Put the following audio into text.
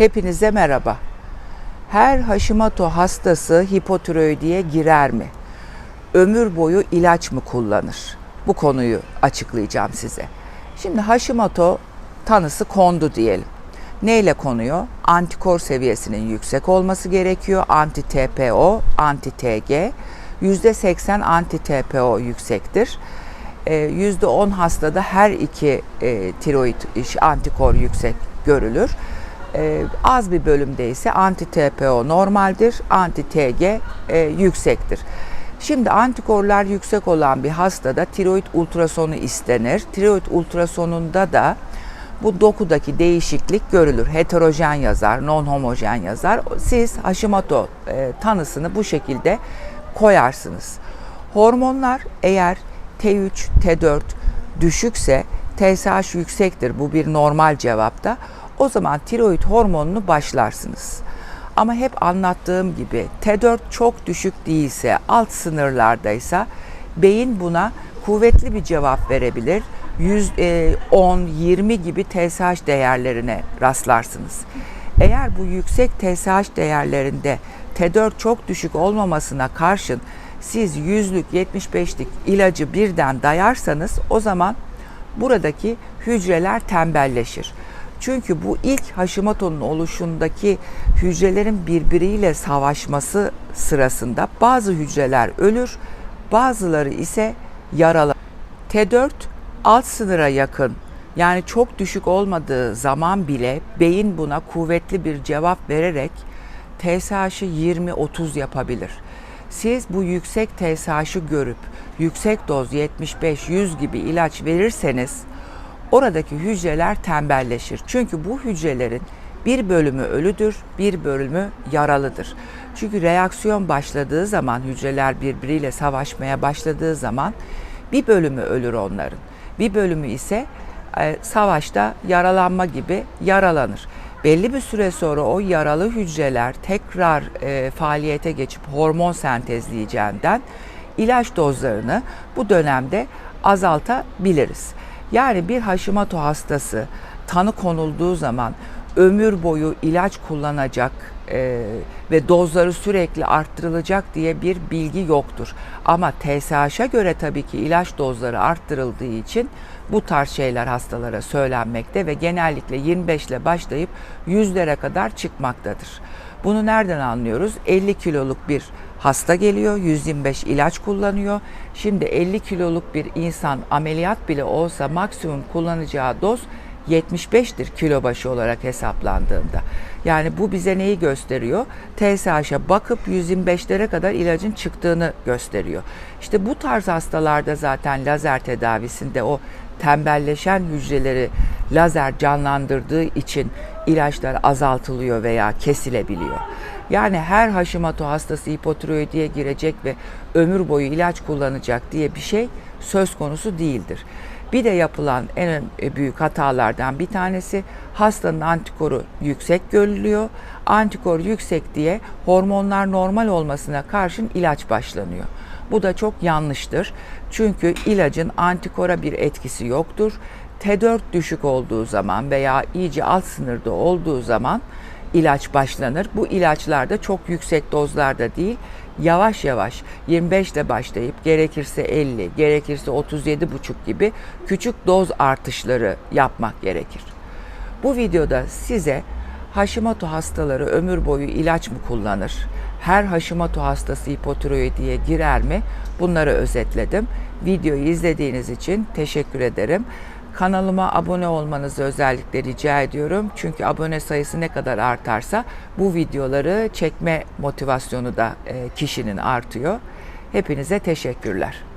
Hepinize merhaba. Her Hashimoto hastası hipotiroidiye girer mi? Ömür boyu ilaç mı kullanır? Bu konuyu açıklayacağım size. Şimdi Hashimoto tanısı kondu diyelim. Neyle konuyor? Antikor seviyesinin yüksek olması gerekiyor. Anti-TPO, anti-TG. %80 anti-TPO yüksektir. Ee, %10 hastada her iki e, tiroid antikor yüksek görülür. Ee, az bir bölümde ise anti-TPO normaldir, anti-TG e, yüksektir. Şimdi antikorlar yüksek olan bir hastada tiroid ultrasonu istenir. Tiroid ultrasonunda da bu dokudaki değişiklik görülür. Heterojen yazar, non homojen yazar. Siz Hashimoto e, tanısını bu şekilde koyarsınız. Hormonlar eğer T3, T4 düşükse TSH yüksektir. Bu bir normal cevapta. O zaman tiroid hormonunu başlarsınız. Ama hep anlattığım gibi T4 çok düşük değilse, alt sınırlardaysa beyin buna kuvvetli bir cevap verebilir. 100, e, 10, 20 gibi TSH değerlerine rastlarsınız. Eğer bu yüksek TSH değerlerinde T4 çok düşük olmamasına karşın siz 100'lük 75'lik ilacı birden dayarsanız o zaman buradaki hücreler tembelleşir. Çünkü bu ilk Hashimoto'nun oluşundaki hücrelerin birbiriyle savaşması sırasında bazı hücreler ölür, bazıları ise yaralanır. T4 alt sınıra yakın yani çok düşük olmadığı zaman bile beyin buna kuvvetli bir cevap vererek TSH'ı 20-30 yapabilir. Siz bu yüksek TSH'ı görüp yüksek doz 75-100 gibi ilaç verirseniz oradaki hücreler tembelleşir. Çünkü bu hücrelerin bir bölümü ölüdür, bir bölümü yaralıdır. Çünkü reaksiyon başladığı zaman hücreler birbiriyle savaşmaya başladığı zaman bir bölümü ölür onların. Bir bölümü ise e, savaşta yaralanma gibi yaralanır. Belli bir süre sonra o yaralı hücreler tekrar e, faaliyete geçip hormon sentezleyeceğinden ilaç dozlarını bu dönemde azaltabiliriz. Yani bir Hashimoto hastası tanı konulduğu zaman ömür boyu ilaç kullanacak e, ve dozları sürekli arttırılacak diye bir bilgi yoktur. Ama TSH'a göre tabii ki ilaç dozları arttırıldığı için bu tarz şeyler hastalara söylenmekte ve genellikle 25 ile başlayıp yüzlere kadar çıkmaktadır. Bunu nereden anlıyoruz? 50 kiloluk bir hasta geliyor, 125 ilaç kullanıyor. Şimdi 50 kiloluk bir insan ameliyat bile olsa maksimum kullanacağı doz 75'tir kilo başı olarak hesaplandığında. Yani bu bize neyi gösteriyor? TSH'a bakıp 125'lere kadar ilacın çıktığını gösteriyor. İşte bu tarz hastalarda zaten lazer tedavisinde o tembelleşen hücreleri lazer canlandırdığı için ilaçlar azaltılıyor veya kesilebiliyor. Yani her Hashimoto hastası hipotiroidiye girecek ve ömür boyu ilaç kullanacak diye bir şey söz konusu değildir. Bir de yapılan en büyük hatalardan bir tanesi hastanın antikoru yüksek görülüyor. Antikor yüksek diye hormonlar normal olmasına karşın ilaç başlanıyor. Bu da çok yanlıştır. Çünkü ilacın antikora bir etkisi yoktur. T4 düşük olduğu zaman veya iyice alt sınırda olduğu zaman ilaç başlanır. Bu ilaçlar da çok yüksek dozlarda değil, yavaş yavaş 25 ile başlayıp gerekirse 50, gerekirse 37,5 gibi küçük doz artışları yapmak gerekir. Bu videoda size Hashimoto hastaları ömür boyu ilaç mı kullanır? Her Hashimoto hastası hipotiroidiye girer mi? Bunları özetledim. Videoyu izlediğiniz için teşekkür ederim. Kanalıma abone olmanızı özellikle rica ediyorum. Çünkü abone sayısı ne kadar artarsa bu videoları çekme motivasyonu da e, kişinin artıyor. Hepinize teşekkürler.